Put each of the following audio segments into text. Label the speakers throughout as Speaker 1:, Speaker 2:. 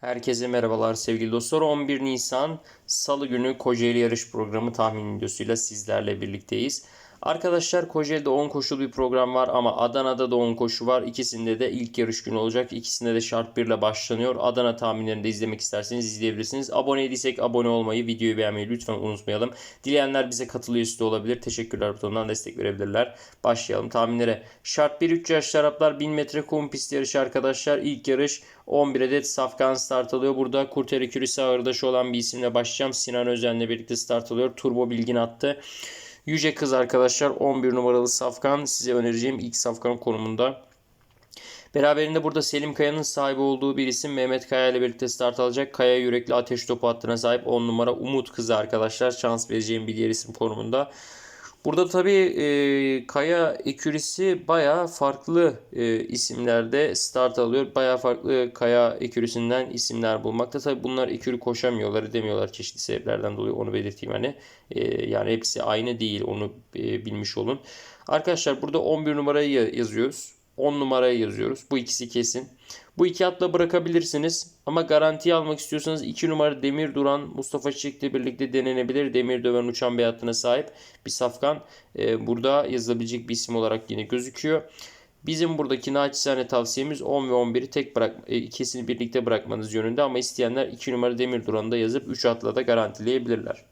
Speaker 1: Herkese merhabalar sevgili dostlar. 11 Nisan Salı günü Kocaeli yarış programı tahmin videosuyla sizlerle birlikteyiz. Arkadaşlar Kocaeli'de 10 koşulu bir program var ama Adana'da da 10 koşu var. İkisinde de ilk yarış günü olacak. İkisinde de şart 1 ile başlanıyor. Adana tahminlerini de izlemek isterseniz izleyebilirsiniz. Abone değilsek abone olmayı, videoyu beğenmeyi lütfen unutmayalım. Dileyenler bize katılıyor üstü olabilir. Teşekkürler butonundan destek verebilirler. Başlayalım tahminlere. Şart 1 3 yaşlı Araplar 1000 metre kum pist yarışı arkadaşlar. İlk yarış 11 adet safkan start alıyor. Burada Kurteri Kürisi ağırdaşı olan bir isimle başlayacağım. Sinan Özen'le birlikte start alıyor. Turbo Bilgin attı. Yüce Kız arkadaşlar 11 numaralı safkan size önereceğim ilk safkan konumunda. Beraberinde burada Selim Kaya'nın sahibi olduğu bir isim Mehmet Kaya ile birlikte start alacak. Kaya yürekli ateş topu hattına sahip 10 numara Umut Kızı arkadaşlar. Şans vereceğim bir diğer isim konumunda. Burada tabii e, Kaya ekürisi baya farklı e, isimlerde start alıyor. Baya farklı Kaya ekürisinden isimler bulmakta. Tabii bunlar ekürü koşamıyorlar demiyorlar çeşitli sebeplerden dolayı onu belirteyim hani. E, yani hepsi aynı değil onu e, bilmiş olun. Arkadaşlar burada 11 numarayı yazıyoruz. 10 numarayı yazıyoruz. Bu ikisi kesin. Bu iki atla bırakabilirsiniz. Ama garantiye almak istiyorsanız 2 numara Demir Duran Mustafa Çiçek'le birlikte denenebilir. Demir döven uçan bir hattına sahip bir safkan. Ee, burada yazılabilecek bir isim olarak yine gözüküyor. Bizim buradaki naçizane tavsiyemiz 10 ve 11'i tek bırak e, ikisini birlikte bırakmanız yönünde ama isteyenler 2 numara Demir Duran'ı da yazıp 3 atla da garantileyebilirler.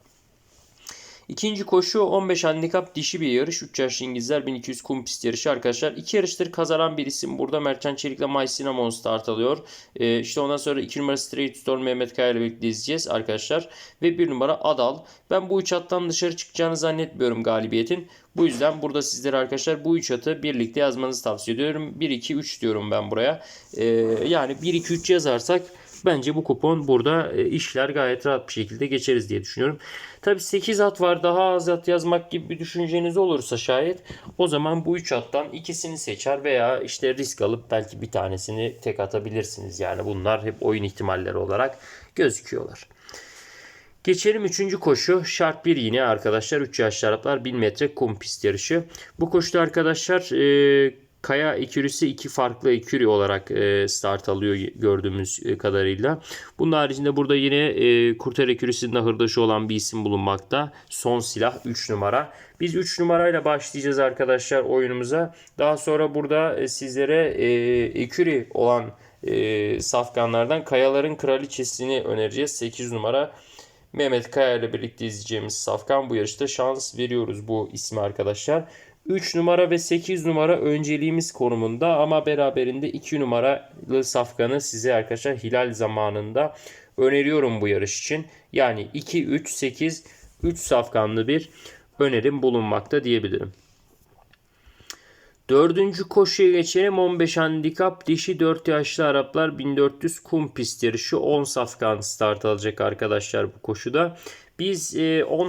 Speaker 1: İkinci koşu 15 handikap dişi bir yarış. 3 yaşlı İngilizler 1200 kum pist yarışı arkadaşlar. İki yarıştır kazanan bir isim. Burada Mertcan Çelik ile My Cinnamon start alıyor. Ee, işte ondan sonra 2 numara Straight Storm Mehmet Kaya ile birlikte izleyeceğiz arkadaşlar. Ve 1 numara Adal. Ben bu üç attan dışarı çıkacağını zannetmiyorum galibiyetin. Bu yüzden burada sizlere arkadaşlar bu üç atı birlikte yazmanızı tavsiye ediyorum. 1, 2, 3 diyorum ben buraya. Ee, yani 1, 2, 3 yazarsak Bence bu kupon burada e, işler gayet rahat bir şekilde geçeriz diye düşünüyorum. Tabi 8 at var daha az at yazmak gibi bir düşünceniz olursa şayet o zaman bu 3 attan ikisini seçer veya işte risk alıp belki bir tanesini tek atabilirsiniz. Yani bunlar hep oyun ihtimalleri olarak gözüküyorlar. Geçelim 3. koşu. Şart 1 yine arkadaşlar 3 yaşlı Araplar 1000 metre kum pist yarışı. Bu koşuda arkadaşlar e, Kaya ekürisi iki farklı eküri olarak e, start alıyor gördüğümüz e, kadarıyla. Bunun haricinde burada yine e, Kurtar ekürisinin hırdaşı olan bir isim bulunmakta. Son silah 3 numara. Biz 3 numarayla başlayacağız arkadaşlar oyunumuza. Daha sonra burada sizlere eküri olan safkanlardan Kayaların Kraliçesini önereceğiz. 8 numara Mehmet Kaya ile birlikte izleyeceğimiz safkan bu yarışta şans veriyoruz bu ismi arkadaşlar. 3 numara ve 8 numara önceliğimiz konumunda ama beraberinde 2 numaralı safkanı size arkadaşlar hilal zamanında öneriyorum bu yarış için. Yani 2, 3, 8, 3 safkanlı bir önerim bulunmakta diyebilirim. Dördüncü koşuya geçelim. 15 handikap dişi 4 yaşlı Araplar 1400 kum pist yarışı 10 safkan start alacak arkadaşlar bu koşuda. Biz 10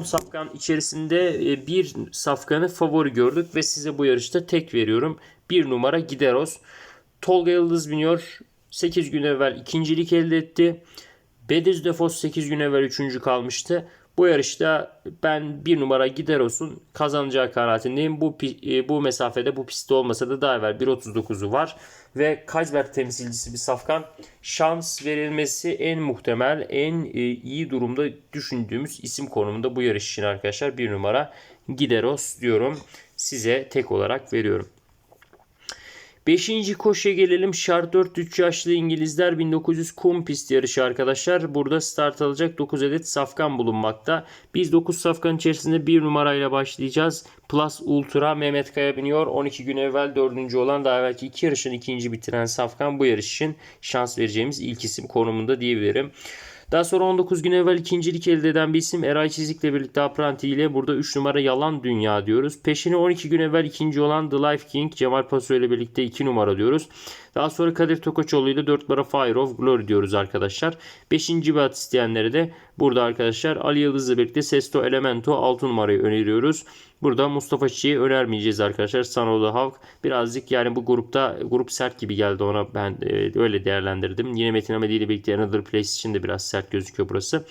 Speaker 1: e, safkan içerisinde e, bir safkanı favori gördük ve size bu yarışta tek veriyorum. Bir numara Gideros. Tolga Yıldız biniyor. 8 gün evvel ikincilik elde etti. Bediz Defos 8 gün evvel üçüncü kalmıştı. Bu yarışta ben bir numara Gideros'un kazanacağı kanaatindeyim. Bu e, bu mesafede bu pistte olmasa da daha evvel 1.39'u var. Ve Kajber temsilcisi bir safkan şans verilmesi en muhtemel, en e, iyi durumda düşündüğümüz isim konumunda bu yarış için arkadaşlar. Bir numara Gideros diyorum. Size tek olarak veriyorum. Beşinci koşuya gelelim. Şart 4 3 yaşlı İngilizler 1900 kum pist yarışı arkadaşlar. Burada start alacak 9 adet safkan bulunmakta. Biz 9 safkan içerisinde 1 numarayla başlayacağız. Plus Ultra Mehmet Kaya biniyor. 12 gün evvel 4. olan daha belki 2 yarışın ikinci bitiren safkan bu yarış için şans vereceğimiz ilk isim konumunda diyebilirim. Daha sonra 19 gün evvel ikincilik elde eden bir isim Eray Çizik'le birlikte Apranti ile burada 3 numara Yalan Dünya diyoruz. Peşini 12 gün evvel ikinci olan The Life King Cemal Paso ile birlikte 2 numara diyoruz. Daha sonra Kadir Tokoçoğlu ile 4 numara Fire of Glory diyoruz arkadaşlar. 5. bir at isteyenlere de burada arkadaşlar Ali Yıldız'la birlikte Sesto Elemento 6 numarayı öneriyoruz. Burada Mustafa Çiçek'i önermeyeceğiz arkadaşlar. Sanoda Havk birazcık yani bu grupta grup sert gibi geldi ona ben e, öyle değerlendirdim. Yine Metin Amedi ile birlikte Another Place için de biraz sert gözüküyor burası.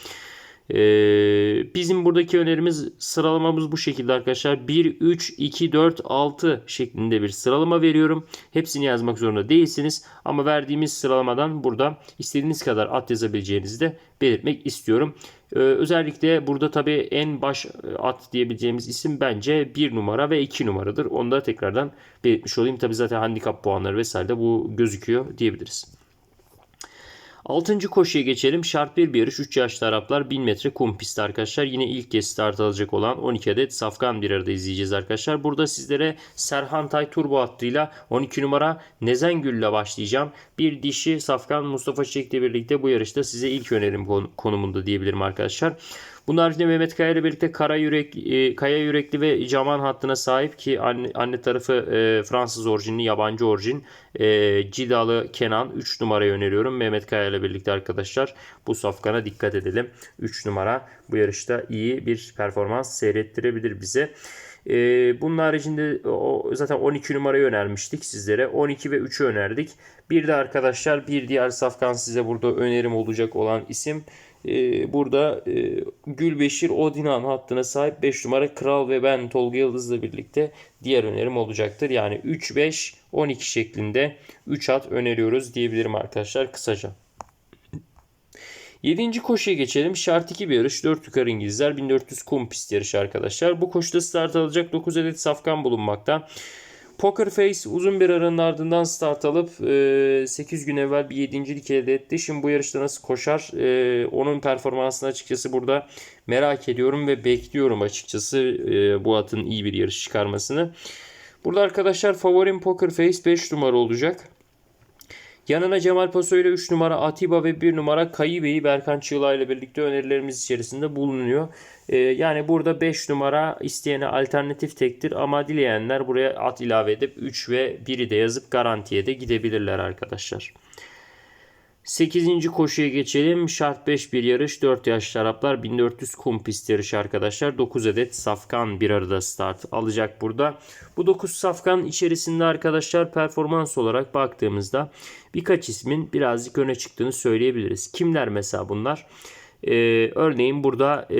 Speaker 1: Ee, bizim buradaki önerimiz sıralamamız bu şekilde arkadaşlar. 1, 3, 2, 4, 6 şeklinde bir sıralama veriyorum. Hepsini yazmak zorunda değilsiniz. Ama verdiğimiz sıralamadan burada istediğiniz kadar at yazabileceğinizi de belirtmek istiyorum. Ee, özellikle burada tabii en baş at diyebileceğimiz isim bence 1 numara ve 2 numaradır. Onu da tekrardan belirtmiş olayım. Tabii zaten handikap puanları vesaire de bu gözüküyor diyebiliriz. Altıncı koşuya geçelim. Şart bir bir yarış 3 yaşlı Araplar 1000 metre kum pisti arkadaşlar. Yine ilk kez start alacak olan 12 adet safkan bir arada izleyeceğiz arkadaşlar. Burada sizlere Serhan Tay turbo hattıyla 12 numara Nezengül ile başlayacağım. Bir dişi safkan Mustafa Çiçek'le birlikte bu yarışta size ilk önerim konumunda diyebilirim arkadaşlar. Bunun haricinde Mehmet Kaya ile birlikte Kara Yürek, e, Kaya Yürekli ve Caman hattına sahip ki anne, anne tarafı e, Fransız orijinli, yabancı orijin. E, Cidalı Kenan 3 numarayı öneriyorum. Mehmet Kaya ile birlikte arkadaşlar bu safkana dikkat edelim. 3 numara bu yarışta iyi bir performans seyrettirebilir bize. E, bunun haricinde o, zaten 12 numarayı önermiştik sizlere. 12 ve 3'ü önerdik. Bir de arkadaşlar bir diğer safkan size burada önerim olacak olan isim e, burada e, Gülbeşir Odinan hattına sahip 5 numara Kral ve ben Tolga Yıldız'la birlikte diğer önerim olacaktır. Yani 3-5-12 şeklinde 3 at öneriyoruz diyebilirim arkadaşlar kısaca. 7. koşuya geçelim. Şart 2 bir yarış. 4 yukarı İngilizler. 1400 kum pist yarışı arkadaşlar. Bu koşuda start alacak 9 adet safkan bulunmakta. Poker Face uzun bir aranın ardından start alıp e, 8 gün evvel bir yedincilik elde etti. Şimdi bu yarışta nasıl koşar? E, onun performansını açıkçası burada merak ediyorum ve bekliyorum açıkçası e, bu atın iyi bir yarış çıkarmasını. Burada arkadaşlar favorim Poker Face 5 numara olacak. Yanına Cemal Paso ile 3 numara Atiba ve 1 numara Kayıbe'yi Berkan Çığla ile birlikte önerilerimiz içerisinde bulunuyor. Ee, yani burada 5 numara isteyene alternatif tektir ama dileyenler buraya at ilave edip 3 ve 1'i de yazıp garantiye de gidebilirler arkadaşlar. 8. koşuya geçelim. Şart 5 bir yarış. 4 yaşlı Araplar 1400 kum pist yarışı arkadaşlar. 9 adet safkan bir arada start alacak burada. Bu 9 safkan içerisinde arkadaşlar performans olarak baktığımızda birkaç ismin birazcık öne çıktığını söyleyebiliriz. Kimler mesela bunlar? Ee, örneğin burada e,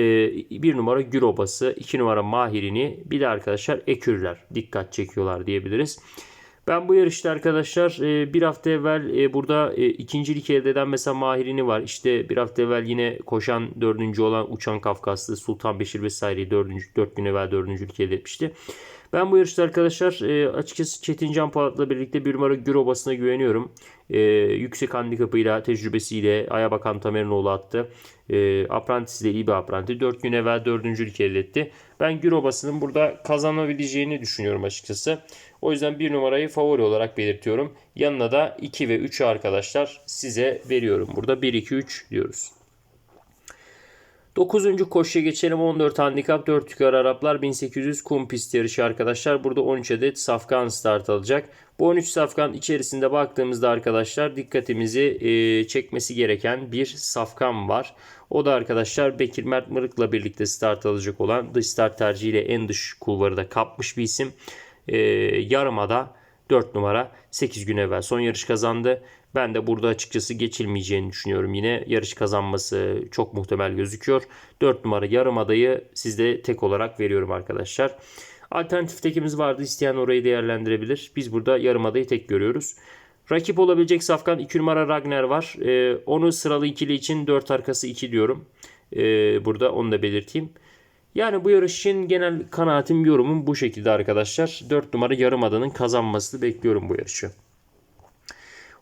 Speaker 1: bir numara Gürobası, iki numara Mahirini, bir de arkadaşlar Ekürler dikkat çekiyorlar diyebiliriz. Ben bu yarışta arkadaşlar e, bir hafta evvel e, burada e, ikincilik elde eden mesela Mahirini var. İşte bir hafta evvel yine koşan dördüncü olan Uçan Kafkaslı Sultan Beşir vesaire dördüncü, dört gün evvel dördüncülük elde etmişti. Ben bu yarışta arkadaşlar açıkçası Çetin Can Polat'la birlikte bir numara Gür Obası'na güveniyorum. yüksek handikapıyla, tecrübesiyle Ayabakan Tamerinoğlu attı. E, Apprentice de iyi bir apprenti. 4 gün evvel dördüncülük elde etti. Ben Gür Obası'nın burada kazanabileceğini düşünüyorum açıkçası. O yüzden bir numarayı favori olarak belirtiyorum. Yanına da 2 ve 3'ü arkadaşlar size veriyorum. Burada 1-2-3 diyoruz. 9. koşuya geçelim. 14 handikap 4 yukarı Araplar 1800 kum pist yarışı arkadaşlar. Burada 13 adet safkan start alacak. Bu 13 safkan içerisinde baktığımızda arkadaşlar dikkatimizi e, çekmesi gereken bir safkan var. O da arkadaşlar Bekir Mert Mırık'la birlikte start alacak olan dış start tercihiyle en dış kulvarı da kapmış bir isim e, yarımada 4 numara 8 gün evvel son yarış kazandı. Ben de burada açıkçası geçilmeyeceğini düşünüyorum. Yine yarış kazanması çok muhtemel gözüküyor. 4 numara yarım adayı sizde tek olarak veriyorum arkadaşlar. Alternatif tekimiz vardı. İsteyen orayı değerlendirebilir. Biz burada yarım adayı tek görüyoruz. Rakip olabilecek safkan 2 numara Ragnar var. Ee, onu sıralı ikili için 4 arkası 2 diyorum. Ee, burada onu da belirteyim. Yani bu yarış için genel kanaatim yorumum bu şekilde arkadaşlar. 4 numara yarım adanın kazanmasını bekliyorum bu yarışı.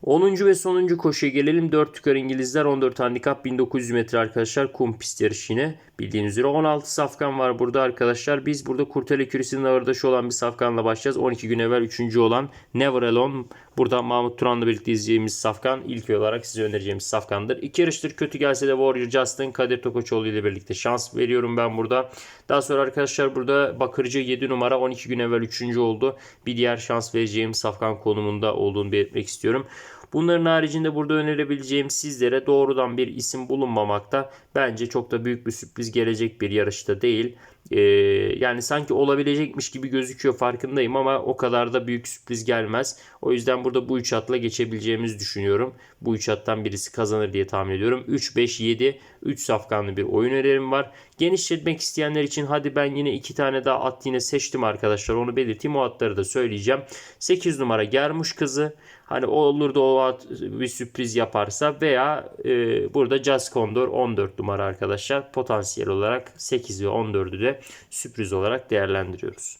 Speaker 1: 10. ve sonuncu koşuya gelelim. 4 yukarı İngilizler 14 handikap 1900 metre arkadaşlar. Kum pist yarışı yine. Bildiğiniz üzere 16 safkan var burada arkadaşlar. Biz burada Kurtele Kürisi'nin ağırdaşı olan bir safkanla başlayacağız. 12 gün evvel 3. olan Never Alone. Burada Mahmut Turan'la birlikte izleyeceğimiz safkan ilk olarak size önereceğimiz safkandır. İki yarıştır kötü gelse de Warrior Justin Kadir Tokoçoğlu ile birlikte şans veriyorum ben burada. Daha sonra arkadaşlar burada Bakırcı 7 numara 12 gün evvel 3. oldu. Bir diğer şans vereceğim safkan konumunda olduğunu belirtmek istiyorum. Bunların haricinde burada önerebileceğim sizlere doğrudan bir isim bulunmamakta. Bence çok da büyük bir sürpriz gelecek bir yarışta değil. Ee, yani sanki olabilecekmiş gibi gözüküyor farkındayım ama o kadar da büyük sürpriz gelmez. O yüzden burada bu 3 atla geçebileceğimizi düşünüyorum. Bu 3 attan birisi kazanır diye tahmin ediyorum. 3, 5, 7, 3 safkanlı bir oyun önerim var. Genişletmek isteyenler için hadi ben yine 2 tane daha at yine seçtim arkadaşlar. Onu belirteyim o atları da söyleyeceğim. 8 numara Germuş kızı. Hani olur da o at bir sürpriz yaparsa veya e, burada Jazz Condor 14 numara arkadaşlar. Potansiyel olarak 8 ve 14'ü de sürpriz olarak değerlendiriyoruz.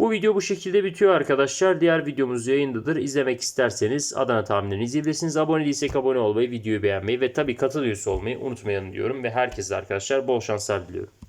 Speaker 1: Bu video bu şekilde bitiyor arkadaşlar. Diğer videomuz yayındadır. İzlemek isterseniz Adana tahminlerini izleyebilirsiniz. Abone değilsek abone olmayı, videoyu beğenmeyi ve tabii katıl üyesi olmayı unutmayın diyorum. Ve herkese arkadaşlar bol şanslar diliyorum.